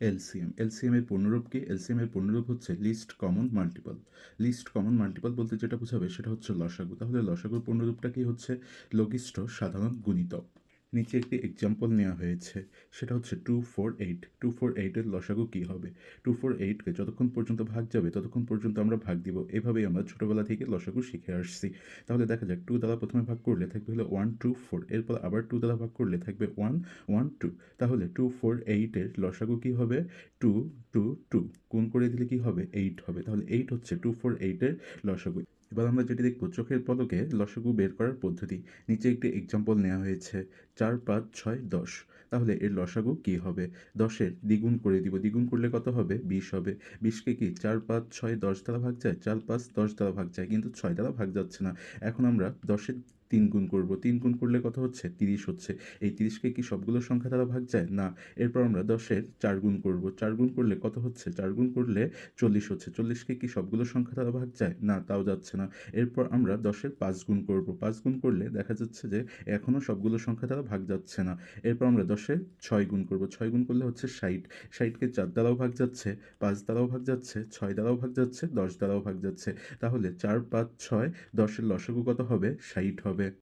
LCM. LCM এর পূর্ণরূপ কি? এলসিএম এর পূর্ণরূপ হচ্ছে least common multiple least common multiple বলতে যেটা বোঝাবে সেটা হচ্ছে লসাগু। তাহলে লসাগুর পূর্ণরূপটা কি হচ্ছে? লঘিষ্ঠ সাধারণ গুণিতক। নিচে একটি এক্সাম্পল নেওয়া হয়েছে। সেটা হচ্ছে two four eight two four এইটের লসাগু কী হবে? টু ফোর এইটকে যতক্ষণ পর্যন্ত ভাগ যাবে, ততক্ষণ পর্যন্ত আমরা ভাগ দিব। এভাবেই আমরা ছোটোবেলা থেকে লসাগু শিখে আসছি। তাহলে দেখা যাক টু দ্বারা প্রথমে ভাগ করলে থাকবে হলো ওয়ান টু ফোর এরপর আবার টু দ্বারা ভাগ করলে থাকবে ওয়ান ওয়ান টু তাহলে টু ফোর এইটের লসাগু কী হবে? টু টু টু গুণ করে দিলে কী হবে? এইট হবে। তাহলে এইট হচ্ছে টু ফোর এইটের লসাগু। এবার আমরা যেটি দেখব, চোখের পলকে লসাগু বের করার পদ্ধতি। নিচে একটি এক্সাম্পল নেওয়া হয়েছে, চার, পাঁচ, ছয়, দশ। তাহলে এর লসাগু কী হবে? দশের দ্বিগুণ করে দিব। দ্বিগুণ করলে কত হবে? বিশ হবে। বিশকে কি চার, পাঁচ, ছয়, দশ দ্বারা ভাগ যায়? চার, পাঁচ, দশ দ্বারা ভাগ যায়। কিন্তু ছয় দ্বারা ভাগ যাচ্ছে না। এখন আমরা দশের তিন গুণ করব। তিন গুণ করলে কত হচ্ছে? তিরিশ হচ্ছে। এই তিরিশকে কি সবগুলো সংখ্যা দ্বারা ভাগ যায়? না। এরপর আমরা দশের চার গুণ করব। চার গুণ করলে কত হচ্ছে? চার গুণ করলে চল্লিশ হচ্ছে। চল্লিশকে কি সবগুলো সংখ্যা দ্বারা ভাগ যায়? না, তাও যাচ্ছে না। এরপর আমরা দশের পাঁচ গুণ করব। পাঁচ গুণ করলে দেখা যাচ্ছে যে এখনও সবগুলো সংখ্যা দ্বারা ভাগ যাচ্ছে না। এরপর আমরা দশের ছয় গুণ করব। ছয় গুণ করলে হচ্ছে ষাট। ষাটকে চার দ্বারাও ভাগ যাচ্ছে, পাঁচ দ্বারাও ভাগ যাচ্ছে, ছয় দ্বারাও ভাগ যাচ্ছে, দশ দ্বারাও ভাগ যাচ্ছে। তাহলে চার, পাঁচ, ছয়, দশের লসাগু কত হবে? ষাট হবে।